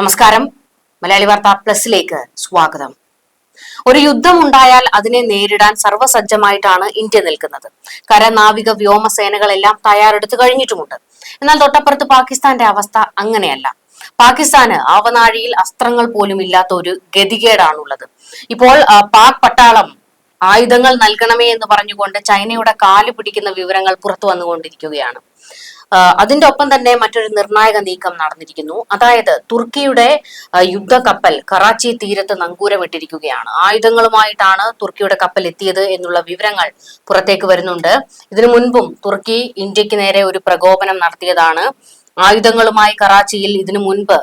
നമസ്കാരം. മലയാളി വാർത്ത പ്ലസിലേക്ക് സ്വാഗതം. ഒരു യുദ്ധം ഉണ്ടായാൽ അതിനെ നേരിടാൻ സർവസജ്ജമായിട്ടാണ് ഇന്ത്യ നിൽക്കുന്നത്. കര നാവിക വ്യോമസേനകളെല്ലാം തയ്യാറെടുത്തു കഴിഞ്ഞിട്ടുമുണ്ട്. എന്നാൽ തൊട്ടപ്പുറത്ത് പാകിസ്ഥാന്റെ അവസ്ഥ അങ്ങനെയല്ല. പാകിസ്ഥാന് ആവനാഴിയിൽ അസ്ത്രങ്ങൾ പോലും ഇല്ലാത്ത ഒരു ഗതികേടാണുള്ളത്. ഇപ്പോൾ പാക് പട്ടാളം ആയുധങ്ങൾ നൽകണമേ എന്ന് പറഞ്ഞുകൊണ്ട് ചൈനയുടെ കാൽ പിടിക്കുന്ന വിവരങ്ങൾ പുറത്തു വന്നുകൊണ്ടിരിക്കുകയാണ്. അതിന്റെ ഒപ്പം തന്നെ മറ്റൊരു നിർണായക നീക്കം നടന്നിരിക്കുന്നു. അതായത് തുർക്കിയുടെ യുദ്ധ യുദ്ധക്കപ്പൽ കറാച്ചി തീരത്ത് നങ്കൂരമിട്ടിരിക്കുകയാണ് ആയുധങ്ങളുമായിട്ടാണ് തുർക്കിയുടെ കപ്പൽ എത്തിയത് എന്നുള്ള വിവരങ്ങൾ പുറത്തേക്ക് വരുന്നുണ്ട്. ഇതിനു മുൻപും തുർക്കി ഇന്ത്യയ്ക്ക് നേരെ ഒരു പ്രകോപനം നടത്തിയതാണ്. ആയുധങ്ങളുമായി കറാച്ചിയിൽ ഇതിനു മുൻപ്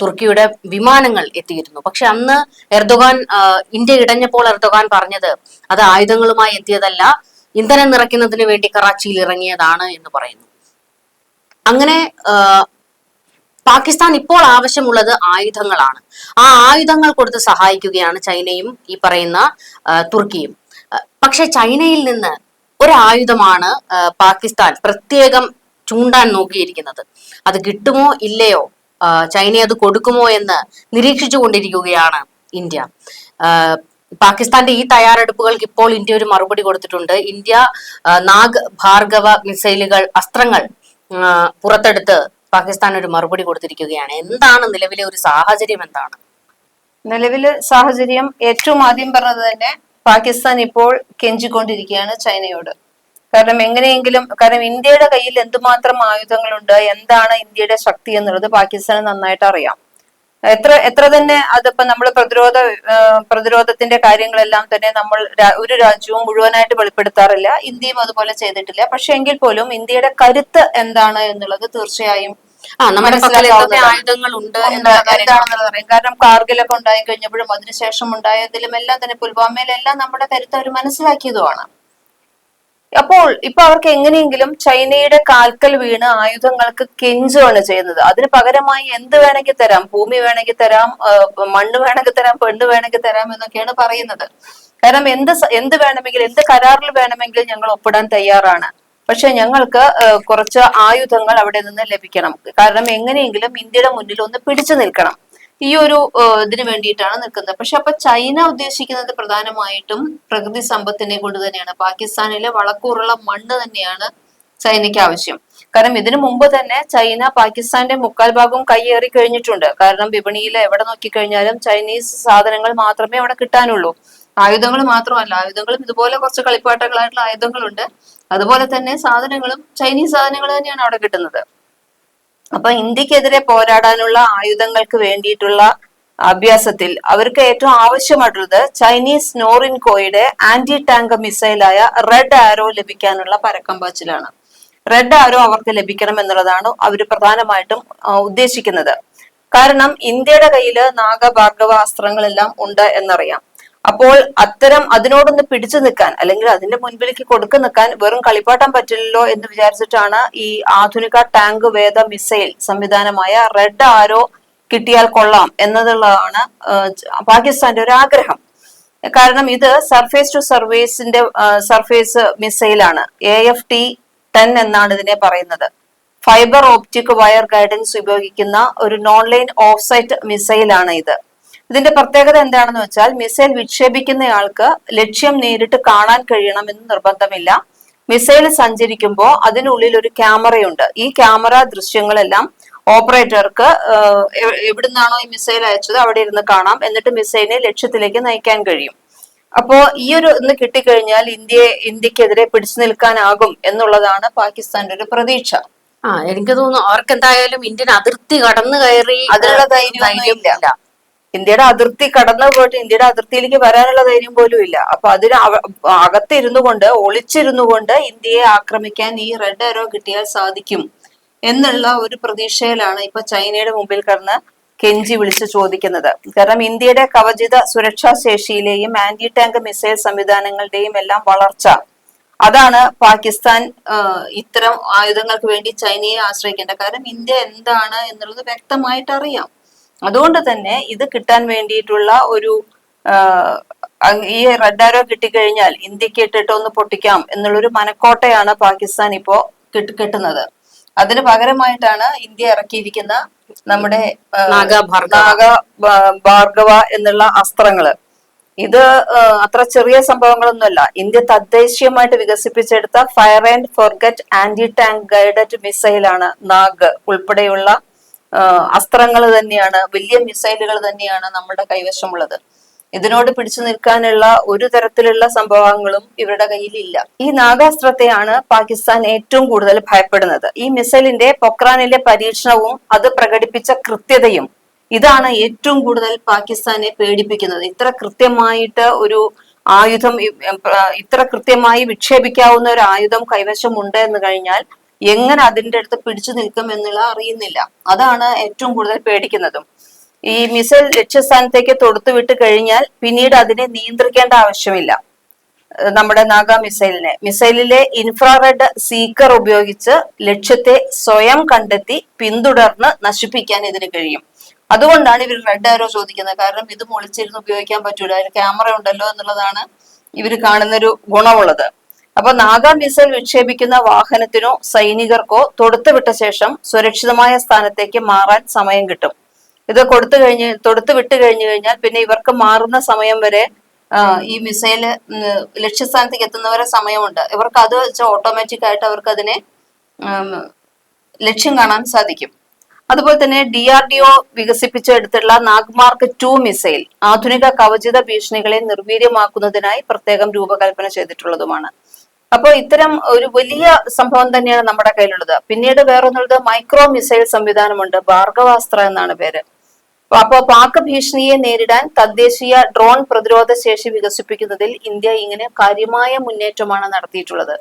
തുർക്കിയുടെ വിമാനങ്ങൾ എത്തിയിരുന്നു. പക്ഷെ അന്ന് എർദോഗാൻ ഇന്ത്യ ഇടഞ്ഞപ്പോൾ എർദോഗാൻ പറഞ്ഞത് അത് ആയുധങ്ങളുമായി എത്തിയതല്ല ഇന്ധനം നിറയ്ക്കുന്നതിന് വേണ്ടി കറാച്ചിയിൽ ഇറങ്ങിയതാണ് എന്ന് പറയുന്നു. അങ്ങനെ പാകിസ്ഥാൻ ഇപ്പോൾ ആവശ്യമുള്ളത് ആയുധങ്ങളാണ്. ആ ആയുധങ്ങൾ കൊടുത്ത് സഹായിക്കുകയാണ് ചൈനയും ഈ പറയുന്ന തുർക്കിയും. പക്ഷെ ചൈനയിൽ നിന്ന് ഒരു ആയുധമാണ് പാകിസ്ഥാൻ പ്രത്യേകം ചൂണ്ടാൻ നോക്കിയിരിക്കുന്നത്. അത് കിട്ടുമോ ഇല്ലയോ? ചൈന അത് കൊടുക്കുമോ എന്ന് നിരീക്ഷിച്ചു കൊണ്ടിരിക്കുകയാണ് ഇന്ത്യ. പാകിസ്ഥാന്റെ ഈ തയ്യാറെടുപ്പുകൾക്ക് ഇപ്പോൾ ഇന്ത്യ ഒരു മറുപടി കൊടുത്തിട്ടുണ്ട്. ഇന്ത്യ നാഗ് ഭാർഗവ മിസൈലുകൾ അസ്ത്രങ്ങൾ പുറത്തെടുത്ത് പാകിസ്ഥാൻ ഒരു മറുപടി കൊടുത്തിരിക്കുകയാണ്. എന്താണ് നിലവിലെ ഒരു സാഹചര്യം എന്താണ്? നിലവിലെ സാഹചര്യം ഏറ്റവും ആദ്യം പറഞ്ഞത് തന്നെ പാകിസ്ഥാൻ ഇപ്പോൾ കെഞ്ചിക്കൊണ്ടിരിക്കുകയാണ് ചൈനയോട്. കാരണം എങ്ങനെയെങ്കിലും കാരണം ഇന്ത്യയുടെ കയ്യിൽ എന്തുമാത്രം ആയുധങ്ങളുണ്ട് എന്താണ് ഇന്ത്യയുടെ ശക്തി എന്നുള്ളത് പാകിസ്ഥാന് നന്നായിട്ട് അറിയാം. എത്ര എത്ര തന്നെ അതിപ്പോ നമ്മൾ പ്രതിരോധ പ്രതിരോധത്തിന്റെ കാര്യങ്ങളെല്ലാം തന്നെ നമ്മൾ ഒരു രാജ്യവും മുഴുവനായിട്ട് വെളിപ്പെടുത്താറില്ല. ഇന്ത്യയും അതുപോലെ ചെയ്തിട്ടില്ല. പക്ഷെ എങ്കിൽ പോലും ഇന്ത്യയുടെ കരുത്ത് എന്താണ് എന്നുള്ളത് തീർച്ചയായും. ആയുധങ്ങൾ ഉണ്ട് എന്താണെന്നുള്ളത് കാരണം കാർഗിലൊക്കെ ഉണ്ടായി കഴിഞ്ഞപ്പോഴും അതിനുശേഷം ഉണ്ടായതിലും എല്ലാം തന്നെ പുൽവാമയിലെല്ലാം നമ്മുടെ കരുത്ത് അവർ മനസ്സിലാക്കിയതുമാണ്. അപ്പോൾ ഇപ്പൊ അവർക്ക് എങ്ങനെയെങ്കിലും ചൈനയുടെ കാൽക്കൽ വീണ് ആയുധങ്ങൾക്ക് കെഞ്ചുവാണ് ചെയ്യുന്നത്. അതിന് പകരമായി എന്ത് വേണമെങ്കിൽ തരാം? ഭൂമി വേണമെങ്കിൽ തരാം മണ്ണ് വേണമെങ്കിൽ തരാം പെണ്ണ് വേണമെങ്കിൽ തരാം എന്നൊക്കെയാണ് പറയുന്നത്. കാരണം എന്ത് എന്ത് വേണമെങ്കിലും എന്ത് കരാറിൽ വേണമെങ്കിലും ഞങ്ങൾ ഒപ്പിടാൻ തയ്യാറാണ്. പക്ഷെ ഞങ്ങൾക്ക് കുറച്ച് ആയുധങ്ങൾ അവിടെ നിന്ന് ലഭിക്കണം. കാരണം എങ്ങനെയെങ്കിലും ഇന്ത്യയുടെ മുന്നിൽ ഒന്ന് പിടിച്ചു നിൽക്കണം. ഈ ഒരു ഇതിന് വേണ്ടിയിട്ടാണ് നിൽക്കുന്നത്. പക്ഷെ അപ്പൊ ചൈന ഉദ്ദേശിക്കുന്നത് പ്രധാനമായിട്ടും പ്രകൃതി സമ്പത്തിനെ കൊണ്ട് തന്നെയാണ്. പാകിസ്ഥാനിലെ വളക്കൂറുള്ള മണ്ണ് തന്നെയാണ് ചൈനയ്ക്ക് ആവശ്യം. കാരണം ഇതിനു മുമ്പ് തന്നെ ചൈന പാകിസ്ഥാന്റെ മുക്കാൽ ഭാഗവും കൈയേറി കഴിഞ്ഞിട്ടുണ്ട്. കാരണം വിപണിയിൽ എവിടെ നോക്കിക്കഴിഞ്ഞാലും ചൈനീസ് സാധനങ്ങൾ മാത്രമേ അവിടെ കിട്ടാനുള്ളൂ. ആയുധങ്ങൾ മാത്രമല്ല ആയുധങ്ങളും ഇതുപോലെ കുറച്ച് കളിപ്പാട്ടങ്ങളായിട്ടുള്ള ആയുധങ്ങളുണ്ട്. അതുപോലെ തന്നെ സാധനങ്ങളും ചൈനീസ് സാധനങ്ങൾ തന്നെയാണ് അവിടെ കിട്ടുന്നത്. അപ്പൊ ഇന്ത്യക്കെതിരെ പോരാടാനുള്ള ആയുധങ്ങൾക്ക് വേണ്ടിയിട്ടുള്ള അഭ്യാസത്തിൽ അവർക്ക് ഏറ്റവും ആവശ്യമായിട്ടുള്ളത് ചൈനീസ് നോറിൻകോയുടെ ആന്റി ടാങ്ക് മിസൈലായ റെഡ് ആരോ ലഭിക്കാനുള്ള പരക്കം പാച്ചിലാണ് റെഡ് ആരോ അവർക്ക് ലഭിക്കണം എന്നുള്ളതാണ് അവർ പ്രധാനമായിട്ടും ഉദ്ദേശിക്കുന്നത്. കാരണം ഇന്ത്യയുടെ കയ്യിൽ നാഗഭാർഗവ അസ്ത്രങ്ങളെല്ലാം ഉണ്ട് എന്നറിയാം. അപ്പോൾ അത്തരം അതിനോടൊന്ന് പിടിച്ചു നിൽക്കാൻ അല്ലെങ്കിൽ അതിന്റെ മുൻപിലേക്ക് കൊടുക്കു നിൽക്കാൻ വെറും കളിപ്പാട്ടം പറ്റില്ലല്ലോ എന്ന് വിചാരിച്ചിട്ടാണ് ഈ ആധുനിക ടാങ്ക് വേദ മിസൈൽ സംവിധാനമായ റെഡ് ആരോ കിട്ടിയാൽ കൊള്ളാം എന്നതുള്ളതാണ് പാകിസ്ഥാന്റെ ഒരു ആഗ്രഹം. കാരണം ഇത് സർഫേസ് ടു സർവേസിന്റെ സർഫേസ് മിസൈലാണ് എ എഫ് ടി ടെൻ എന്നാണ് ഇതിനെ പറയുന്നത്. ഫൈബർ ഓപ്റ്റിക് വയർ ഗൈഡൻസ് ഉപയോഗിക്കുന്ന ഒരു നോൺ ലൈൻ മിസൈലാണ് ഇത്. ഇതിന്റെ പ്രത്യേകത എന്താണെന്ന് വെച്ചാൽ മിസൈൽ വിക്ഷേപിക്കുന്നയാൾക്ക് ലക്ഷ്യം നേരിട്ട് കാണാൻ കഴിയണമെന്ന് നിർബന്ധമില്ല. മിസൈൽ സഞ്ചരിക്കുമ്പോൾ അതിനുള്ളിൽ ഒരു ക്യാമറയുണ്ട്. ഈ ക്യാമറ ദൃശ്യങ്ങളെല്ലാം ഓപ്പറേറ്റർക്ക് എവിടുന്നാണോ ഈ മിസൈൽ അയച്ചത് അവിടെ ഇരുന്ന് കാണാം. എന്നിട്ട് മിസൈലിനെ ലക്ഷ്യത്തിലേക്ക് നയിക്കാൻ കഴിയും. അപ്പോ ഈ ഒരു ഇന്ന് കിട്ടിക്കഴിഞ്ഞാൽ ഇന്ത്യയെ ഇന്ത്യക്കെതിരെ പിടിച്ചു നിൽക്കാനാകും എന്നുള്ളതാണ് പാകിസ്ഥാന്റെ ഒരു പ്രതീക്ഷ. ആ എനിക്ക് തോന്നുന്നു അവർക്ക് എന്തായാലും ഇന്ത്യൻ അതിർത്തി കടന്നു കയറി അതിനുള്ള ധൈര്യം ഇല്ല. ഇന്ത്യയുടെ അതിർത്തി കടന്നു പോയിട്ട് ഇന്ത്യയുടെ അതിർത്തിയിലേക്ക് വരാനുള്ള ധൈര്യം പോലും ഇല്ല. അപ്പൊ അതിന് അകത്തിരുന്നു കൊണ്ട് ഒളിച്ചിരുന്നു കൊണ്ട് ഇന്ത്യയെ ആക്രമിക്കാൻ ഈ റെഡ് അരോ കിട്ടിയാൽ സാധിക്കും എന്നുള്ള ഒരു പ്രതീക്ഷയിലാണ് ഇപ്പൊ ചൈനയുടെ മുമ്പിൽ കടന്ന് കെഞ്ചി വിളിച്ച് ചോദിക്കുന്നത്. കാരണം ഇന്ത്യയുടെ കവചിത സുരക്ഷാ ശേഷിയിലെയും ആന്റി ടാങ്ക് മിസൈൽ സംവിധാനങ്ങളുടെയും എല്ലാം വളർച്ച. അതാണ് പാകിസ്ഥാൻ ഇത്തരം ആയുധങ്ങൾക്ക് വേണ്ടി ചൈനയെ ആശ്രയിക്കേണ്ടത്. കാരണം ഇന്ത്യ എന്താണ് എന്നുള്ളത് വ്യക്തമായിട്ട് അറിയാം. അതുകൊണ്ട് തന്നെ ഇത് കിട്ടാൻ വേണ്ടിയിട്ടുള്ള ഒരു ഈ റെഡ് ആരോ കിട്ടിക്കഴിഞ്ഞാൽ ഇന്ത്യയ്ക്ക് ഇട്ടിട്ട് ഒന്ന് പൊട്ടിക്കാം എന്നുള്ളൊരു മനക്കോട്ടയാണ് പാകിസ്ഥാൻ ഇപ്പോ കിട്ട് കിട്ടുന്നത്. അതിന് പകരമായിട്ടാണ് ഇന്ത്യ ഇറക്കിയിരിക്കുന്ന നമ്മുടെ നാഗ ഭാർഗവ. എന്നുള്ള അസ്ത്രങ്ങൾ. ഇത് അത്ര ചെറിയ സംഭവങ്ങളൊന്നുമല്ല. ഇന്ത്യ തദ്ദേശീയമായിട്ട് വികസിപ്പിച്ചെടുത്ത fire and forget anti tank guided മിസൈലാണ് Nag ഉൾപ്പെടെയുള്ള അസ്ത്രങ്ങൾ തന്നെയാണ് വലിയ മിസൈലുകൾ തന്നെയാണ് നമ്മുടെ കൈവശമുള്ളത്. ഇതിനോട് പിടിച്ചു നിൽക്കാനുള്ള ഒരു തരത്തിലുള്ള സംഭവങ്ങളും ഇവരുടെ കയ്യിലില്ല. ഈ നാഗാസ്ത്രത്തെയാണ് പാകിസ്ഥാൻ ഏറ്റവും കൂടുതൽ ഭയപ്പെടുന്നത്. ഈ മിസൈലിന്റെ പൊക്രാനിലെ പരീക്ഷണവും അത് പ്രകടിപ്പിച്ച കൃത്യതയും ഇതാണ് ഏറ്റവും കൂടുതൽ പാകിസ്ഥാനെ പേടിപ്പിക്കുന്നത്. ഇത്ര കൃത്യമായിട്ട് ഒരു ആയുധം ഇത്ര കൃത്യമായി വിക്ഷേപിക്കാവുന്ന ഒരു ആയുധം കൈവശമുണ്ട് എന്ന് കഴിഞ്ഞാൽ എങ്ങനെ അതിന്റെ അടുത്ത് പിടിച്ചു നിൽക്കും എന്നുള്ള അറിയുന്നില്ല. അതാണ് ഏറ്റവും കൂടുതൽ പേടിക്കുന്നതും. ഈ മിസൈൽ ലക്ഷ്യസ്ഥാനത്തേക്ക് തൊടുത്തുവിട്ട് കഴിഞ്ഞാൽ പിന്നീട് അതിനെ നിയന്ത്രിക്കേണ്ട ആവശ്യമില്ല. നമ്മുടെ നാഗ മിസൈലിനെ. മിസൈലിലെ ഇൻഫ്രാറെഡ് സീക്കർ ഉപയോഗിച്ച് ലക്ഷ്യത്തെ സ്വയം കണ്ടെത്തി പിന്തുടർന്ന് നശിപ്പിക്കാൻ ഇതിന് കഴിയും. അതുകൊണ്ടാണ് ഇവർ റെഡ് ആരോ ചോദിക്കുന്നത്. കാരണം ഇത് ഒളിച്ചിരുന്ന് ഉപയോഗിക്കാൻ പറ്റൂല. അതിൽ ക്യാമറ ഉണ്ടല്ലോ എന്നുള്ളതാണ് ഇവർ കാണുന്നൊരു ഗുണമുള്ളത്. അപ്പൊ നാഗ മിസൈൽ വിക്ഷേപിക്കുന്ന വാഹനത്തിനോ സൈനികർക്കോ തൊടുത്തുവിട്ട ശേഷം സുരക്ഷിതമായ സ്ഥാനത്തേക്ക് മാറാൻ സമയം കിട്ടും. ഇത് കൊടുത്തു കഴിഞ്ഞ് തൊടുത്ത് വിട്ട് കഴിഞ്ഞു കഴിഞ്ഞാൽ പിന്നെ ഇവർക്ക് മാറുന്ന സമയം വരെ ഈ മിസൈൽ ലക്ഷ്യസ്ഥാനത്തേക്ക് എത്തുന്നവരെ സമയമുണ്ട്. ഇവർക്ക് അത് വെച്ച് ഓട്ടോമാറ്റിക് ആയിട്ട് അവർക്ക് അതിനെ ലക്ഷ്യം കാണാൻ സാധിക്കും. അതുപോലെ തന്നെ ഡി ആർ ഡി ഒ വികസിപ്പിച്ചെടുത്തുള്ള നാഗ്മാർക്ക് ടു മിസൈൽ ആധുനിക കവചിത ഭീഷണികളെ നിർവീര്യമാക്കുന്നതിനായി പ്രത്യേകം രൂപകൽപ്പന ചെയ്തിട്ടുള്ളതുമാണ്. അപ്പോൾ ഇത്തരം ഒരു വലിയ സംഭവം തന്നെയാണ് നമ്മുടെ കയ്യിലുള്ളത്. പിന്നീട് വേറൊന്നുള്ളത് മൈക്രോ മിസൈൽ സംവിധാനമുണ്ട്. ഭാർഗവാസ്ത്ര എന്നാണ് പേര്. അപ്പോ പാക് ഭീഷണിയെ നേരിടാൻ തദ്ദേശീയ ഡ്രോൺ പ്രതിരോധ ശേഷി വികസിപ്പിക്കുന്നതിൽ ഇന്ത്യ ഇങ്ങനെ കാര്യമായ മുന്നേറ്റമാണ് നടത്തിയിട്ടുള്ളത്.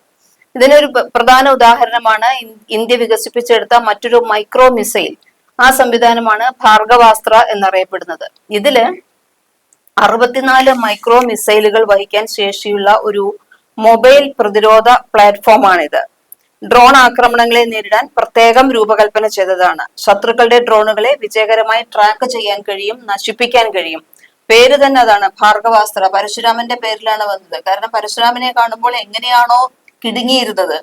ഇതിനൊരു പ്രധാന ഉദാഹരണമാണ് ഇന്ത്യ വികസിപ്പിച്ചെടുത്ത മറ്റൊരു മൈക്രോ മിസൈൽ. ആ സംവിധാനമാണ് ഭാർഗവാസ്ത്ര എന്നറിയപ്പെടുന്നത്. ഇതിൽ അറുപത്തിനാല് മൈക്രോ മിസൈലുകൾ വഹിക്കാൻ ശേഷിയുള്ള ഒരു മൊബൈൽ പ്രതിരോധ പ്ലാറ്റ്ഫോമാണിത്. ഡ്രോൺ ആക്രമണങ്ങളെ നേരിടാൻ പ്രത്യേകം രൂപകൽപ്പന ചെയ്തതാണ്. ശത്രുക്കളുടെ ഡ്രോണുകളെ വിജയകരമായി ട്രാക്ക് ചെയ്യാൻ കഴിയും നശിപ്പിക്കാൻ കഴിയും. പേര് തന്നെ അതാണ് ഭാർഗവാസ്ത്ര. പരശുരാമന്റെ പേരിലാണ് വന്നത്. കാരണം പരശുരാമനെ കാണുമ്പോൾ എങ്ങനെയാണോ കിടുങ്ങിയിരുന്നത്.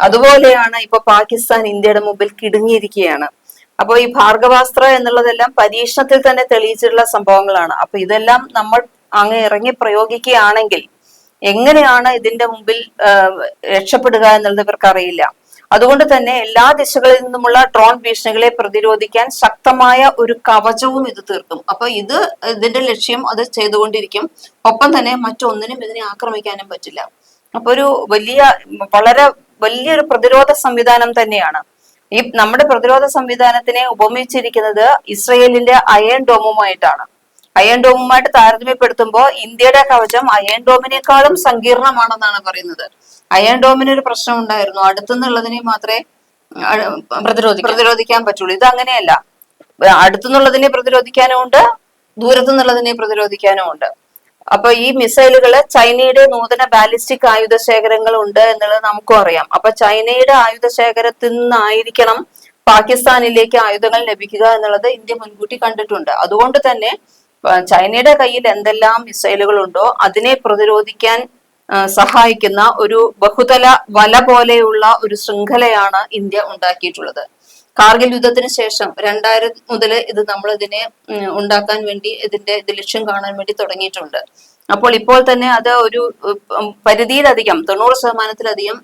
അതുപോലെയാണ് ഇപ്പൊ പാകിസ്ഥാൻ ഇന്ത്യയുടെ മുമ്പിൽ കിടുങ്ങിയിരിക്കുകയാണ്. അപ്പൊ ഈ ഭാർഗവാസ്ത്ര എന്നുള്ളതെല്ലാം പരീക്ഷണത്തിൽ തന്നെ തെളിയിച്ചിട്ടുള്ള സംഭവങ്ങളാണ്. അപ്പൊ ഇതെല്ലാം നമ്മൾ അങ്ങ് ഇറങ്ങി പ്രയോഗിക്കുകയാണെങ്കിൽ എങ്ങനെയാണ് ഇതിന്റെ മുമ്പിൽ രക്ഷപ്പെടുക എന്നുള്ളത് ഇവർക്ക് അറിയില്ല അതുകൊണ്ട് തന്നെ എല്ലാ ദിശകളിൽ നിന്നുമുള്ള ഡ്രോൺ ഭീഷണികളെ പ്രതിരോധിക്കാൻ ശക്തമായ ഒരു കവചവും ഇത് തീർക്കും. അപ്പൊ ഇത് ഇതിന്റെ ലക്ഷ്യം അത് ചെയ്തുകൊണ്ടിരിക്കും. ഒപ്പം തന്നെ മറ്റൊന്നിനും ഇതിനെ ആക്രമിക്കാനും പറ്റില്ല. അപ്പൊ ഒരു വലിയ വളരെ വലിയൊരു പ്രതിരോധ സംവിധാനം തന്നെയാണ്. ഈ നമ്മുടെ പ്രതിരോധ സംവിധാനത്തിനെ ഉപമിച്ചിരിക്കുന്നത് ഇസ്രയേലിന്റെ അയൺ ഡോമുമായിട്ടാണ്. അയൺ ഡോമുമായിട്ട് താരതമ്യപ്പെടുത്തുമ്പോൾ ഇന്ത്യയുടെ കവചം അയൺ ഡോമിനേക്കാളും സങ്കീർണമാണെന്നാണ് പറയുന്നത്. അയൺ ഡോമിന് ഒരു പ്രശ്നം ഉണ്ടായിരുന്നു. അടുത്തുനിന്നുള്ളതിനെ മാത്രമേ പ്രതിരോധിക്കാൻ. പറ്റുള്ളൂ. ഇത് അങ്ങനെയല്ല. അടുത്തുനിന്നുള്ളതിനെ പ്രതിരോധിക്കാനും ഉണ്ട് ദൂരത്തുനിന്നുള്ളതിനെ പ്രതിരോധിക്കാനും ഉണ്ട് അപ്പൊ ഈ മിസൈലുകൾ ചൈനയുടെ നൂതന ബാലിസ്റ്റിക് ആയുധ ശേഖരങ്ങൾ ഉണ്ട് എന്നുള്ളത് നമുക്കും അറിയാം. അപ്പൊ ചൈനയുടെ ആയുധ ശേഖരത്തിൽ നിന്നായിരിക്കണം പാകിസ്ഥാനിലേക്ക് ആയുധങ്ങൾ ലഭിക്കുക എന്നുള്ളത് ഇന്ത്യ മുൻകൂട്ടി കണ്ടിട്ടുണ്ട്. അതുകൊണ്ട് തന്നെ ചൈനയുടെ കയ്യിൽ എന്തെല്ലാം മിസൈലുകൾ ഉണ്ടോ അതിനെ പ്രതിരോധിക്കാൻ സഹായിക്കുന്ന ഒരു ബഹുതല വല പോലെയുള്ള ഒരു ശൃംഖലയാണ് ഇന്ത്യ ഉണ്ടാക്കിയിട്ടുള്ളത്. കാർഗിൽ യുദ്ധത്തിന് ശേഷം രണ്ടായിരം മുതൽ ഇത് നമ്മൾ ഇതിനെ ഉണ്ടാക്കാൻ വേണ്ടി ഇതിന്റെ ഇത് ലക്ഷ്യം കാണാൻ വേണ്ടി തുടങ്ങിയിട്ടുണ്ട്. അപ്പോൾ ഇപ്പോൾ തന്നെ അത് ഒരു പരിധിയിലധികം തൊണ്ണൂറ് ശതമാനത്തിലധികം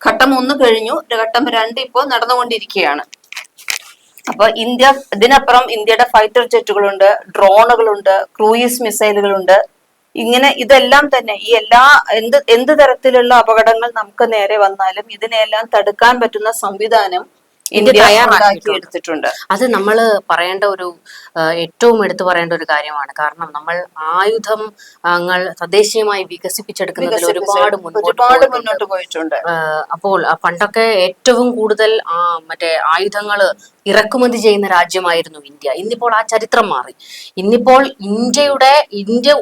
ഘട്ടം ഒന്ന് കഴിഞ്ഞു ഘട്ടം രണ്ട് ഇപ്പോൾ നടന്നുകൊണ്ടിരിക്കുകയാണ്. അപ്പൊ ഇന്ത്യ ഇതിനപ്പുറം ഇന്ത്യയുടെ ഫൈറ്റർ ജെറ്റുകളുണ്ട് ഡ്രോണുകളുണ്ട് ക്രൂയിസ് മിസൈലുകളുണ്ട് ഇങ്ങനെ ഇതെല്ലാം തന്നെ ഈ എല്ലാ എന്ത് എന്ത് തരത്തിലുള്ള അപകടങ്ങൾ നമുക്ക് നേരെ വന്നാലും ഇതിനെല്ലാം തടുക്കാൻ പറ്റുന്ന സംവിധാനം ഇന്ത്യ അത് നമ്മൾ പറയേണ്ട ഒരു ഏറ്റവും എടുത്തു പറയേണ്ട ഒരു കാര്യമാണ്. കാരണം നമ്മൾ ആയുധങ്ങൾ തദ്ദേശീയമായി വികസിപ്പിച്ചെടുക്കുന്നതിൽ ഒരുപാട് ഒരുപാട് മുന്നോട്ട് പോയിട്ടുണ്ട്. അപ്പോൾ പണ്ടൊക്കെ ഏറ്റവും കൂടുതൽ മറ്റേ ആയുധങ്ങൾ ഇറക്കുമതി ചെയ്യുന്ന രാജ്യമായിരുന്നു ഇന്ത്യ. ഇന്നിപ്പോൾ ആ ചരിത്രം മാറി. ഇന്നിപ്പോൾ ഇന്ത്യയുടെ ഇന്ത്യ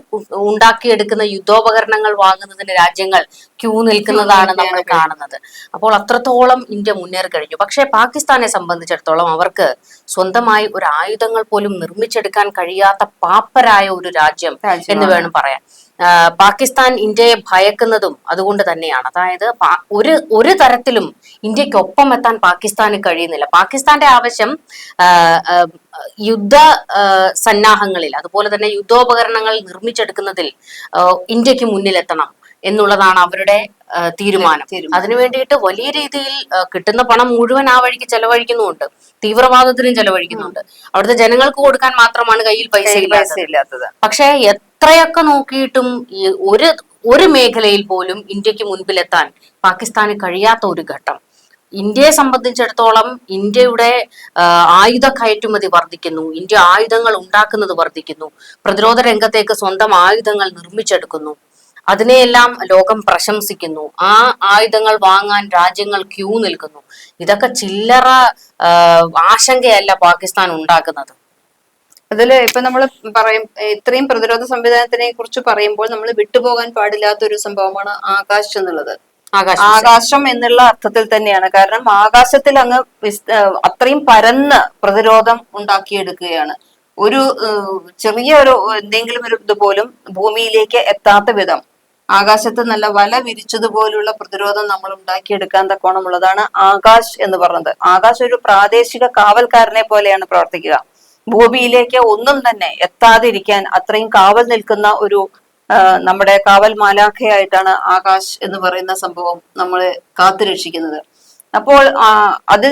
ഉണ്ടാക്കിയെടുക്കുന്ന യുദ്ധോപകരണങ്ങൾ വാങ്ങുന്നതിന് രാജ്യങ്ങൾ ക്യൂ നിൽക്കുന്നതാണ് നമ്മൾ കാണുന്നത്. അപ്പോൾ അത്രത്തോളം ഇന്ത്യ മുന്നേറി കഴിഞ്ഞു. പക്ഷേ പാകിസ്ഥാനെ സംബന്ധിച്ചിടത്തോളം അവർക്ക് സ്വന്തമായി ഒരു ആയുധങ്ങൾ പോലും നിർമ്മിച്ചെടുക്കാൻ കഴിയാത്ത പാപ്പരായ ഒരു രാജ്യം എന്ന് വേണം പറയാൻ. പാകിസ്ഥാൻ ഇന്ത്യയെ ഭയക്കുന്നതും അതുകൊണ്ട് തന്നെയാണ്. അതായത് ഒരു ഒരു തരത്തിലും ഇന്ത്യക്കൊപ്പം എത്താൻ പാകിസ്ഥാന് കഴിയുന്നില്ല. പാകിസ്ഥാന്റെ ആവശ്യം യുദ്ധ സന്നാഹങ്ങളിൽ അതുപോലെ തന്നെ യുദ്ധോപകരണങ്ങൾ നിർമ്മിച്ചെടുക്കുന്നതിൽ ഇന്ത്യയ്ക്ക് മുന്നിലെത്തണം. എന്നുള്ളതാണ് അവരുടെ തീരുമാനം. അതിനു വേണ്ടിയിട്ട് വലിയ രീതിയിൽ കിട്ടുന്ന പണം മുഴുവൻ ആ വഴിക്ക് ചെലവഴിക്കുന്നുമുണ്ട്. തീവ്രവാദത്തിനും ചെലവഴിക്കുന്നുണ്ട്. അവിടുത്തെ ജനങ്ങൾക്ക് കൊടുക്കാൻ മാത്രമാണ് കയ്യിൽ പൈസ ഇല്ലാത്തത്. പക്ഷെ എത്രയൊക്കെ നോക്കിയിട്ടും ഒരു ഒരു മേഖലയിൽ പോലും ഇന്ത്യയ്ക്ക് മുൻപിലെത്താൻ പാകിസ്ഥാന് കഴിയാത്ത ഒരു ഘട്ടം. ഇന്ത്യയെ സംബന്ധിച്ചിടത്തോളം ഇന്ത്യയുടെ ആയുധ കയറ്റുമതി വർദ്ധിക്കുന്നു. ഇന്ത്യ ആയുധങ്ങൾ ഉണ്ടാക്കുന്നത് വർദ്ധിക്കുന്നു. പ്രതിരോധ രംഗത്തേക്ക് സ്വന്തം ആയുധങ്ങൾ നിർമ്മിച്ചെടുക്കുന്നു. അതിനെയെല്ലാം ലോകം പ്രശംസിക്കുന്നു. ആ ആയുധങ്ങൾ വാങ്ങാൻ രാജ്യങ്ങൾ ക്യൂ നിൽക്കുന്നു. ഇതൊക്കെ ചില്ലറ ആശങ്കയല്ല പാകിസ്ഥാൻ ഉണ്ടാക്കുന്നത്. അതിൽ ഇപ്പൊ നമ്മൾ പറയും ഇത്രയും പ്രതിരോധ സംവിധാനത്തിനെ കുറിച്ച് പറയുമ്പോൾ നമ്മൾ വിട്ടുപോകാൻ പാടില്ലാത്ത ഒരു സംഭവമാണ് ആകാശ് എന്നുള്ളത്. ആകാശം. എന്നുള്ള അർത്ഥത്തിൽ തന്നെയാണ്. കാരണം ആകാശത്തിൽ അങ്ങ് അത്രയും പരന്ന് പ്രതിരോധം ഉണ്ടാക്കിയെടുക്കുകയാണ്. ഒരു ചെറിയ ഒരു എന്തെങ്കിലും ഒരു ഇതുപോലും ഭൂമിയിലേക്ക് എത്താത്ത വിധം. ആകാശത്ത് നല്ല വല വിരിച്ചതുപോലുള്ള പ്രതിരോധം നമ്മൾ ഉണ്ടാക്കിയെടുക്കാൻ തക്കോണമുള്ളതാണ് ആകാശ് എന്ന് പറഞ്ഞത്. ആകാശ് ഒരു പ്രാദേശിക കാവൽക്കാരനെ പോലെയാണ് പ്രവർത്തിക്കുക. ഭൂമിയിലേക്ക് ഒന്നും തന്നെ എത്താതിരിക്കാൻ അത്രയും കാവൽ നിൽക്കുന്ന ഒരു നമ്മുടെ കാവൽ മാലാഖയായിട്ടാണ് ആകാശ് എന്ന് പറയുന്ന സംഭവം നമ്മളെ കാത്തുരക്ഷിക്കുന്നത് അപ്പോൾ അത്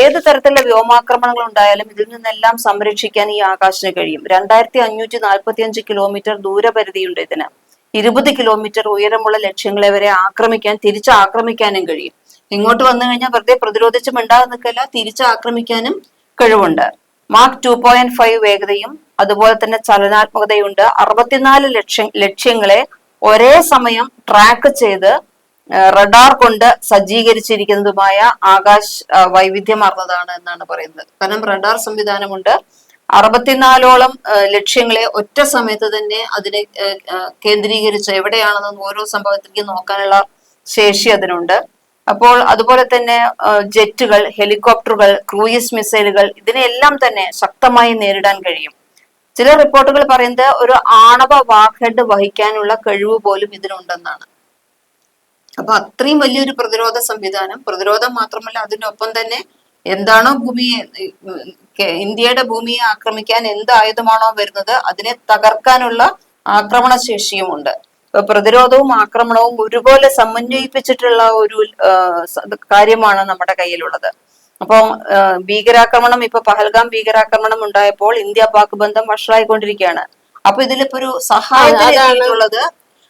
ഏത് തരത്തിലുള്ള വ്യോമാക്രമണങ്ങൾ ഉണ്ടായാലും ഇതിൽ നിന്നെല്ലാം സംരക്ഷിക്കാൻ ഈ ആകാശിന് കഴിയും. രണ്ടായിരത്തി അഞ്ഞൂറ്റി നാൽപ്പത്തി അഞ്ച് കിലോമീറ്റർ ദൂരപരിധിയുണ്ട് ഇതിന്. ഇരുപത് കിലോമീറ്റർ ഉയരമുള്ള ലക്ഷ്യങ്ങളെ വരെ ആക്രമിക്കാൻ തിരിച്ചു ആക്രമിക്കാനും കഴിയും. ഇങ്ങോട്ട് വന്നു കഴിഞ്ഞാൽ വെറുതെ പ്രതിരോധിച്ച് മിണ്ടാതെ നിൽക്കല്ല തിരിച്ച് ആക്രമിക്കാനും കഴിവുണ്ട്. മാർക്ക് ടു പോയിന്റ് ഫൈവ് വേഗതയും അതുപോലെ തന്നെ ചലനാത്മകതയുണ്ട്. അറുപത്തിനാല് ലക്ഷ്യം ലക്ഷ്യങ്ങളെ ഒരേ സമയം ട്രാക്ക് ചെയ്ത് റഡാർ കൊണ്ട് സജ്ജീകരിച്ചിരിക്കുന്നതുമായ ആകാശ് വൈവിധ്യമാർന്നതാണ് എന്നാണ് പറയുന്നത്. കാരണം റഡാർ സംവിധാനമുണ്ട്. അറുപത്തിനാലോളം ലക്ഷ്യങ്ങളെ ഒറ്റ സമയത്ത് തന്നെ അതിനെ കേന്ദ്രീകരിച്ച് എവിടെയാണെന്ന് ഓരോ സംഭവത്തിലേക്ക് നോക്കാനുള്ള ശേഷി അതിനുണ്ട്. അപ്പോൾ അതുപോലെ തന്നെ ജെറ്റുകൾ ഹെലികോപ്റ്ററുകൾ ക്രൂയിസ് മിസൈലുകൾ ഇതിനെല്ലാം തന്നെ ശക്തമായി നേരിടാൻ കഴിയും. ചില റിപ്പോർട്ടുകൾ പറയുന്നത് ഒരു ആണവ വാർഹെഡ് വഹിക്കാനുള്ള കഴിവ് പോലും ഇതിനുണ്ടെന്നാണ്. അപ്പൊ അത്രയും വലിയൊരു പ്രതിരോധ സംവിധാനം പ്രതിരോധം മാത്രമല്ല അതിനൊപ്പം തന്നെ എന്താണോ ഭൂമിയെ ഇന്ത്യയുടെ ഭൂമിയെ ആക്രമിക്കാൻ എന്ത് ആയുധമാണോ വരുന്നത് അതിനെ തകർക്കാനുള്ള ആക്രമണ ഇപ്പൊ പ്രതിരോധവും ആക്രമണവും ഒരുപോലെ സമന്വയിപ്പിച്ചിട്ടുള്ള ഒരു കാര്യമാണ് നമ്മുടെ കയ്യിലുള്ളത്. അപ്പോൾ ഭീകരാക്രമണം ഇപ്പൊ പഹൽഗാം ഭീകരാക്രമണം ഉണ്ടായപ്പോൾ ഇന്ത്യ പാക് ബന്ധം വഷളായിക്കൊണ്ടിരിക്കുകയാണ്. അപ്പൊ ഇതിലിപ്പോ ഒരു സഹായത്തിനുള്ളത്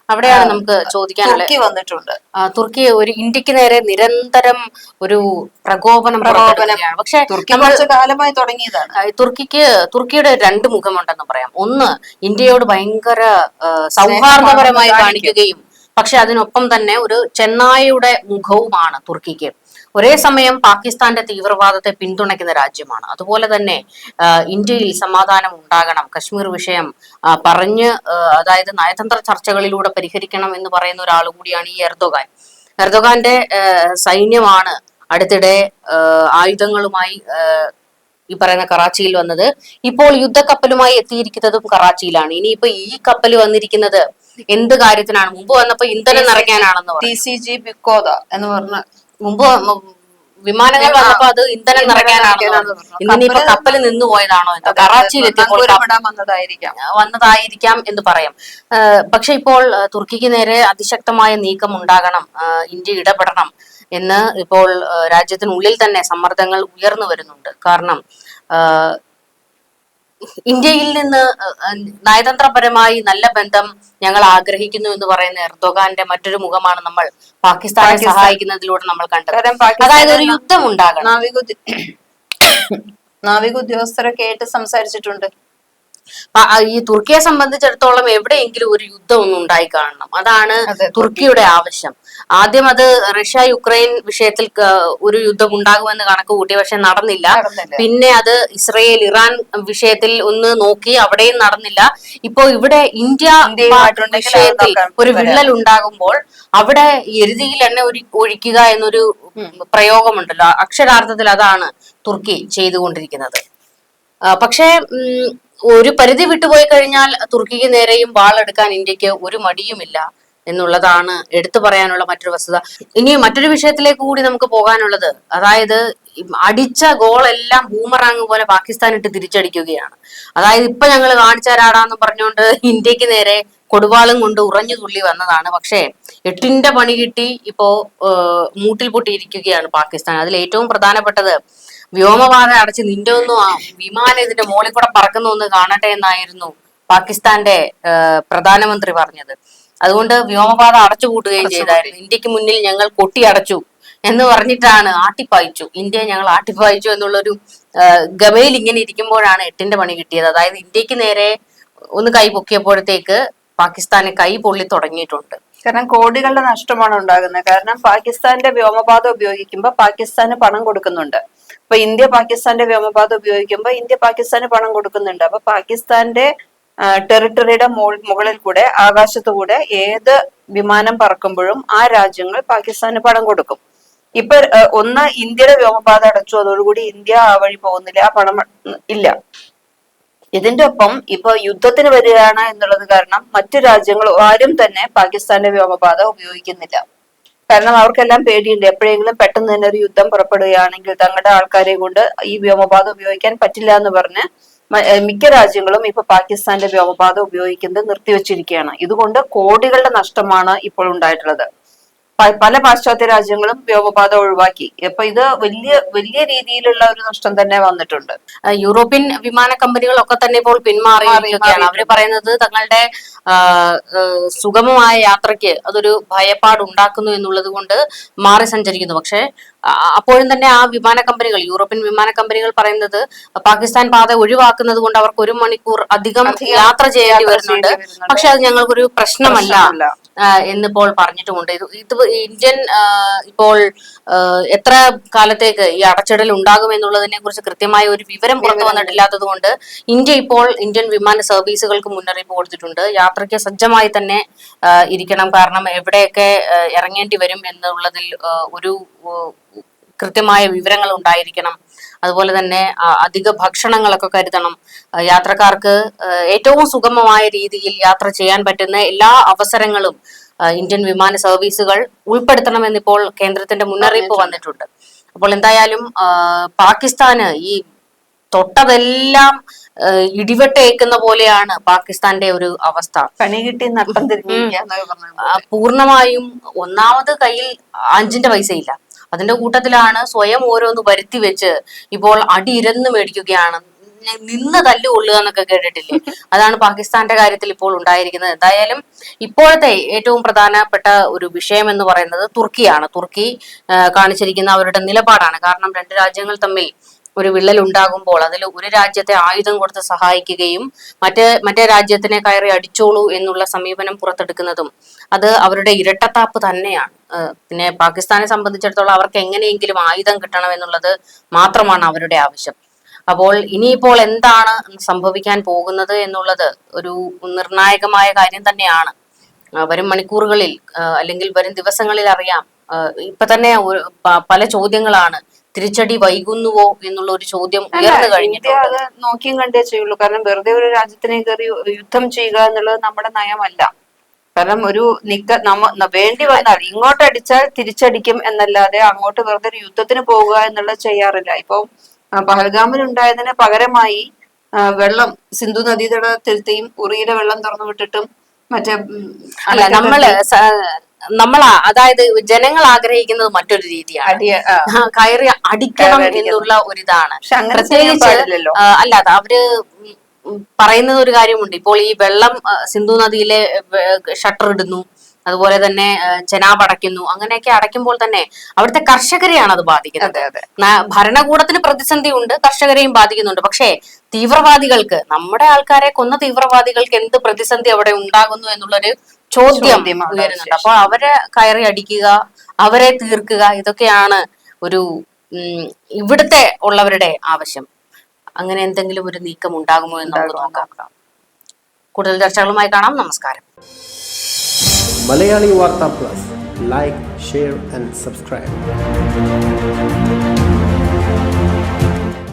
അവിടെയാണ് നമുക്ക് ചോദിക്കാനുള്ളത്. തുർക്കി വന്നിട്ടുണ്ട്. തുർക്കി ഒരു ഇന്ത്യയ്ക്ക് നേരെ നിരന്തരം ഒരു പ്രകോപനം പ്രകോപനം. പക്ഷെ കാലമായി തുടങ്ങിയതാണ്. തുർക്കിക്ക് തുർക്കിയുടെ രണ്ട് മുഖമുണ്ടെന്ന് പറയാം. ഒന്ന് ഇന്ത്യയോട് ഭയങ്കര സൗഹാർദ്ദപരമായി കാണിക്കുകയും പക്ഷെ അതിനൊപ്പം തന്നെ ഒരു ചെന്നായിയുടെ മുഖവുമാണ് തുർക്കിക്ക്. ഒരേ സമയം പാകിസ്ഥാന്റെ തീവ്രവാദത്തെ പിന്തുണയ്ക്കുന്ന രാജ്യമാണ്. അതുപോലെ തന്നെ ഇന്ത്യയിൽ സമാധാനം ഉണ്ടാകണം കശ്മീർ വിഷയം പറഞ്ഞ് അതായത് നയതന്ത്ര ചർച്ചകളിലൂടെ പരിഹരിക്കണം എന്ന് പറയുന്ന ഒരാൾ കൂടിയാണ് ഈ എർദോഗാൻ. എർദോഗാന്റെ സൈന്യമാണ് അടുത്തിടെ ആയുധങ്ങളുമായി ഈ പറയുന്ന കറാച്ചിയിൽ വന്നത്. ഇപ്പോൾ യുദ്ധക്കപ്പലുമായി എത്തിയിരിക്കുന്നതും കറാച്ചിയിലാണ്. ഇനിയിപ്പോ ഈ കപ്പൽ വന്നിരിക്കുന്നത് എന്ത് കാര്യത്തിനാണ്? മുമ്പ് വന്നപ്പോ ഇന്ധനം നിറയ്ക്കാനാണെന്ന് പറഞ്ഞു. ജി ബിക്കോദ എന്ന് പറഞ്ഞ മുമ്പ് വിമാനങ്ങൾ വന്നപ്പോ അത് ഇന്ധനം നിറയ്ക്കാനാണെന്ന് ഇന്നിപ്പോ കപ്പൽ നിന്ന് പോയതാണോ എന്തോ കറാച്ചിയിൽ എത്തിയപ്പോൾ വന്നതായിരിക്കാം. എന്ന് പറയാം. പക്ഷെ ഇപ്പോൾ തുർക്കിക്ക് നേരെ അതിശക്തമായ നീക്കം ഉണ്ടാകണം. ഇന്ത്യ ഇടപെടണം എന്ന് ഇപ്പോൾ രാജ്യത്തിനുള്ളിൽ തന്നെ സമ്മർദ്ദങ്ങൾ ഉയർന്നു വരുന്നുണ്ട്. കാരണം ഇന്ത്യയിൽ നിന്ന് നയതന്ത്രപരമായി നല്ല ബന്ധം ഞങ്ങൾ ആഗ്രഹിക്കുന്നു എന്ന് പറയുന്ന എർദോഗാന്റെ മറ്റൊരു മുഖമാണ് നമ്മൾ പാകിസ്ഥാനെ സഹായിക്കുന്നതിലൂടെ നമ്മൾ കണ്ടത്. അതായത് ഒരു യുദ്ധം ഉണ്ടാകണം. നാവിക ഉദ്യ- നാവിക ഉദ്യോഗസ്ഥരൊക്കെ ആയിട്ട് സംസാരിച്ചിട്ടുണ്ട് ഈ തുർക്കിയെ സംബന്ധിച്ചിടത്തോളം എവിടെയെങ്കിലും ഒരു യുദ്ധം ഒന്ന് ഉണ്ടായി കാണണം. അതാണ് തുർക്കിയുടെ ആവശ്യം. ആദ്യം അത് റഷ്യ യുക്രൈൻ വിഷയത്തിൽ ഒരു യുദ്ധം ഉണ്ടാകുമെന്ന് കണക്ക് കൂട്ടി പക്ഷെ നടന്നില്ല. പിന്നെ അത് ഇസ്രയേൽ ഇറാൻ വിഷയത്തിൽ ഒന്ന് നോക്കി അവിടെയും നടന്നില്ല. ഇപ്പോ ഇവിടെ ഇന്ത്യ വിഷയത്തിൽ ഒരു വിള്ളൽ ഉണ്ടാകുമ്പോൾ അവിടെ എരുതിയിൽ എണ്ണ ഒഴി- ഒഴിക്കുക എന്നൊരു പ്രയോഗമുണ്ടല്ലോ. അക്ഷരാർത്ഥത്തിൽ അതാണ് തുർക്കി ചെയ്തുകൊണ്ടിരിക്കുന്നത്. പക്ഷേ ഒരു പരിധി വിട്ടുപോയി കഴിഞ്ഞാൽ തുർക്കിക്ക് നേരെയും വാളെടുക്കാൻ ഇന്ത്യയ്ക്ക് ഒരു മടിയുമില്ല. എന്നുള്ളതാണ് എടുത്തു പറയാനുള്ള മറ്റൊരു വസ്തുത. ഇനി മറ്റൊരു വിഷയത്തിലേക്ക് കൂടി നമുക്ക് പോകാനുള്ളത്. അതായത് അടിച്ച ഗോളെല്ലാം ബൂമറാങ് പോലെ പാകിസ്ഥാൻ ഇട്ട് തിരിച്ചടിക്കുകയാണ്. അതായത് ഇപ്പൊ ഞങ്ങൾ കാണിച്ചാരാടാന്ന് പറഞ്ഞുകൊണ്ട് ഇന്ത്യയ്ക്ക് നേരെ കൊടുവാളും കൊണ്ട് ഉറഞ്ഞു തുള്ളി വന്നതാണ്. പക്ഷേ എട്ടിന്റെ പണി കിട്ടി ഇപ്പോ മൂട്ടിൽ പൊട്ടിയിരിക്കുകയാണ് പാകിസ്ഥാൻ. അതിൽ ഏറ്റവും പ്രധാനപ്പെട്ടത് വ്യോമപാത അടച്ച് നിന്റെ ഒന്നും ആ വിമാനം ഇതിന്റെ മോളിൽ കൂടെ പറക്കുന്ന ഒന്ന് കാണട്ടെ എന്നായിരുന്നു പാകിസ്ഥാന്റെ പ്രധാനമന്ത്രി പറഞ്ഞത്. അതുകൊണ്ട് വ്യോമപാത അടച്ചുപൂട്ടുകയും ചെയ്തായിരുന്നു. ഇന്ത്യയ്ക്ക് മുന്നിൽ ഞങ്ങൾ കൊട്ടി അടച്ചു എന്ന് പറഞ്ഞിട്ടാണ് ആട്ടിപ്പായിച്ചു. ഇന്ത്യയെ ഞങ്ങൾ ആട്ടിപ്പായിച്ചു എന്നുള്ളൊരു ഗവയിൽ ഗമയിൽ ഇങ്ങനെ ഇരിക്കുമ്പോഴാണ് എട്ടിന്റെ പണി കിട്ടിയത്. അതായത് ഇന്ത്യയ്ക്ക് നേരെ ഒന്ന് കൈ പൊക്കിയപ്പോഴത്തേക്ക് പാകിസ്ഥാന് കൈ പൊള്ളി തുടങ്ങിയിട്ടുണ്ട്. കാരണം കോടികളുടെ നഷ്ടമാണ് ഉണ്ടാകുന്നത്. കാരണം പാകിസ്ഥാന്റെ വ്യോമപാത ഉപയോഗിക്കുമ്പോൾ പാകിസ്ഥാന് പണം കൊടുക്കുന്നുണ്ട്. അപ്പൊ ഇന്ത്യ പാകിസ്ഥാന്റെ വ്യോമപാത ഉപയോഗിക്കുമ്പോൾ ഇന്ത്യ പാകിസ്ഥാന് പണം കൊടുക്കുന്നുണ്ട്. അപ്പൊ പാകിസ്ഥാന്റെ ടെറിട്ടറിയുടെ മുകളിൽ കൂടെ ആകാശത്തു കൂടെ ഏത് വിമാനം പറക്കുമ്പോഴും ആ രാജ്യങ്ങൾ പാകിസ്ഥാന് പണം കൊടുക്കും. ഇപ്പൊ ഒന്ന് ഇന്ത്യയുടെ വ്യോമപാത അടച്ചു അതോടുകൂടി ഇന്ത്യ ആ വഴി പോകുന്നില്ല ആ പണം ഇല്ല. ഇതിന്റെ ഒപ്പം ഇപ്പൊ യുദ്ധത്തിന് വരികയാണ് എന്നുള്ളത് കാരണം മറ്റു രാജ്യങ്ങൾ ആരും തന്നെ പാകിസ്ഥാന്റെ വ്യോമപാത ഉപയോഗിക്കുന്നില്ല. കാരണം അവർക്കെല്ലാം പേടിയുണ്ട് എപ്പോഴെങ്കിലും പെട്ടെന്ന് തന്നെ ഒരു യുദ്ധം പുറപ്പെടുകയാണെങ്കിൽ തങ്ങളുടെ ആൾക്കാരെ കൊണ്ട് ഈ വ്യോമപാത ഉപയോഗിക്കാൻ പറ്റില്ല എന്ന് പറഞ്ഞ് മിക്ക രാജ്യങ്ങളും ഇപ്പൊ പാകിസ്ഥാന്റെ വ്യോമപാത ഉപയോഗിക്കുന്നത് നിർത്തിവെച്ചിരിക്കുകയാണ്. ഇതുകൊണ്ട് കോടികളുടെ നഷ്ടമാണ് ഇപ്പോൾ ഉണ്ടായിട്ടുള്ളത്. പല പാശ്ചാത്യ രാജ്യങ്ങളും വ്യോമപാത ഒഴിവാക്കി. അപ്പൊ ഇത് വലിയ വലിയ രീതിയിലുള്ള ഒരു നഷ്ടം തന്നെ വന്നിട്ടുണ്ട്. യൂറോപ്യൻ വിമാന കമ്പനികളൊക്കെ തന്നെ ഇപ്പോൾ പിന്മാറിയിരിക്കുകയാണ് അവർ പറയുന്നത് തങ്ങളുടെ സുഗമമായ യാത്രയ്ക്ക് അതൊരു ഭയപ്പാട് ഉണ്ടാക്കുന്നു എന്നുള്ളത് കൊണ്ട് മാറി സഞ്ചരിക്കുന്നു. പക്ഷെ അപ്പോഴും തന്നെ ആ വിമാന കമ്പനികൾ യൂറോപ്യൻ വിമാന കമ്പനികൾ പറയുന്നത് പാകിസ്ഥാൻ പാത ഒഴിവാക്കുന്നത് കൊണ്ട് അവർക്ക് ഒരു മണിക്കൂർ അധികം യാത്ര ചെയ്യേണ്ടി വരുന്നുണ്ട്. പക്ഷെ അത് ഞങ്ങൾക്കൊരു പ്രശ്നമല്ല. എന്നിപ്പോൾ പറഞ്ഞിട്ടുമുണ്ട്. ഇത് ഇത് ഇന്ത്യൻ ഇപ്പോൾ എത്ര കാലത്തേക്ക് ഈ അടച്ചിടൽ ഉണ്ടാകും എന്നുള്ളതിനെ കുറിച്ച് കൃത്യമായ ഒരു വിവരം പുറത്തു വന്നിട്ടില്ലാത്തത് കൊണ്ട് ഇന്ത്യ ഇപ്പോൾ ഇന്ത്യൻ വിമാന സർവീസുകൾക്ക് മുന്നറിയിപ്പ് കൊടുത്തിട്ടുണ്ട്. യാത്രയ്ക്ക് സജ്ജമായി തന്നെ ഇരിക്കണം. കാരണം എവിടെയൊക്കെ ഇറങ്ങേണ്ടി വരും എന്നുള്ളതിൽ ഒരു കൃത്യമായ വിവരങ്ങൾ ഉണ്ടായിരിക്കണം. അതുപോലെ തന്നെ അധിക ഭക്ഷണങ്ങളൊക്കെ കരുതണം. യാത്രക്കാർക്ക് ഏറ്റവും സുഗമമായ രീതിയിൽ യാത്ര ചെയ്യാൻ പറ്റുന്ന എല്ലാ അവസരങ്ങളും ഇന്ത്യൻ വിമാന സർവീസുകൾ ഉൾപ്പെടുത്തണമെന്നിപ്പോൾ കേന്ദ്രത്തിന്റെ മുന്നറിയിപ്പ് വന്നിട്ടുണ്ട്. അപ്പോൾ എന്തായാലും പാകിസ്ഥാന് ഈ തൊട്ടതെല്ലാം ഇടിവെട്ടേക്കുന്ന പോലെയാണ് പാകിസ്ഥാന്റെ ഒരു അവസ്ഥ. പണി കിട്ടി നട്ടം തിരിഞ്ഞിരിക്കുക പൂർണമായും ഒന്നാമത് കയ്യിൽ അഞ്ചിന്റെ പൈസയില്ല. അതിന്റെ കൂട്ടത്തിലാണ് സ്വയം ഓരോന്ന് വരുത്തി വെച്ച് ഇപ്പോൾ അടി ഇരന്ന് മേടിക്കുകയാണ്. നിന്ന് തല്ലു കൊള്ളുക എന്നൊക്കെ കേട്ടിട്ടില്ലേ? അതാണ് പാകിസ്ഥാന്റെ കാര്യത്തിൽ ഇപ്പോൾ ഉണ്ടായിരിക്കുന്നത്. എന്തായാലും ഇപ്പോഴത്തെ ഏറ്റവും പ്രധാനപ്പെട്ട ഒരു വിഷയം എന്ന് പറയുന്നത് തുർക്കിയാണ്. തുർക്കി കാണിച്ചിരിക്കുന്ന അവരുടെ നിലപാടാണ്. കാരണം രണ്ട് രാജ്യങ്ങൾ തമ്മിൽ ഒരു വിള്ളൽ ഉണ്ടാകുമ്പോൾ അതിൽ ഒരു രാജ്യത്തെ ആയുധം കൊടുത്ത് സഹായിക്കുകയും മറ്റേ മറ്റേ രാജ്യത്തിനെ കയറി അടിച്ചോളൂ എന്നുള്ള സമീപനം പുറത്തെടുക്കുന്നതും അത് അവരുടെ ഇരട്ടത്താപ്പ് തന്നെയാണ്. പിന്നെ പാകിസ്ഥാനെ സംബന്ധിച്ചിടത്തോളം അവർക്ക് എങ്ങനെയെങ്കിലും ആയുധം കിട്ടണം എന്നുള്ളത് മാത്രമാണ് അവരുടെ ആവശ്യം. അപ്പോൾ ഇനിയിപ്പോൾ എന്താണ് സംഭവിക്കാൻ പോകുന്നത് എന്നുള്ളത് ഒരു നിർണായകമായ കാര്യം തന്നെയാണ്. വരും മണിക്കൂറുകളിൽ അല്ലെങ്കിൽ വരും ദിവസങ്ങളിൽ അറിയാം. ഇപ്പൊ തന്നെ പല ചോദ്യങ്ങളാണ്. തിരിച്ചടി വൈകുന്നുവോ എന്നുള്ള ഒരു ചോദ്യം ഉയർന്നു കഴിഞ്ഞിട്ട് കഴിഞ്ഞിട്ടുണ്ട്. നോക്കിയും കണ്ടേ ചെയ്യുള്ളൂ. കാരണം വെറുതെ ഒരു രാജ്യത്തിനെ കയറി യുദ്ധം ചെയ്യുക എന്നുള്ളത് നമ്മുടെ നയമല്ല. കാരണം ഒരു നിക്ക നമ്മ വേണ്ടി വന്നാൽ ഇങ്ങോട്ട് അടിച്ചാൽ തിരിച്ചടിക്കും എന്നല്ലാതെ അങ്ങോട്ട് വെറുതെ ഒരു യുദ്ധത്തിന് പോകുക എന്നുള്ളത് ചെയ്യാറില്ല. ഇപ്പൊ പഹൽഗാമിൽ ഉണ്ടായതിന് പകരമായി വെള്ളം സിന്ധു നദീതടത്തിലത്തെയും ഉറിയിലെ വെള്ളം തുറന്നു വിട്ടിട്ടും മറ്റേ അല്ല നമ്മൾ നമ്മളാ നമ്മൾ അതായത് ജനങ്ങൾ ആഗ്രഹിക്കുന്നത് മറ്റൊരു രീതിയാണ്. കയറി അടിക്കണം എന്നുള്ള ഒരിതാണ്. പ്രത്യേകിച്ച് അല്ലാതെ അവർ പറയുന്നത് ഒരു കാര്യമുണ്ട്. ഇപ്പോൾ ഈ വെള്ളം സിന്ധു നദിയിലെ ഷട്ടർ ഇടുന്നു അതുപോലെ തന്നെ ചെനാബ് അടയ്ക്കുന്നു അങ്ങനെയൊക്കെ അടയ്ക്കുമ്പോൾ തന്നെ അവിടുത്തെ കർഷകരെയാണ് അത് ബാധിക്കുന്നത്. ഭരണകൂടത്തിന് പ്രതിസന്ധി ഉണ്ട് കർഷകരെയും ബാധിക്കുന്നുണ്ട്. പക്ഷേ തീവ്രവാദികൾക്ക് നമ്മുടെ ആൾക്കാരെ കൊന്ന തീവ്രവാദികൾക്ക് എന്ത് പ്രതിസന്ധി അവിടെ ഉണ്ടാകുന്നു എന്നുള്ളൊരു ചോദ്യം ഉയരുന്നുണ്ട്. അപ്പൊ അവരെ കയറി അടിക്കുക അവരെ തീർക്കുക ഇതൊക്കെയാണ് ഒരു ഇവിടുത്തെ ഉള്ളവരുടെ ആവശ്യം. അങ്ങനെ എന്തെങ്കിലും ഒരു നീക്കം ഉണ്ടാകുമോ എന്ന് നമുക്ക് നോക്കാം. കൂടുതൽ ചർച്ചകളുമായി കാണാം. നമസ്കാരം. മലയാളി വാർത്താ plus. Like share and subscribe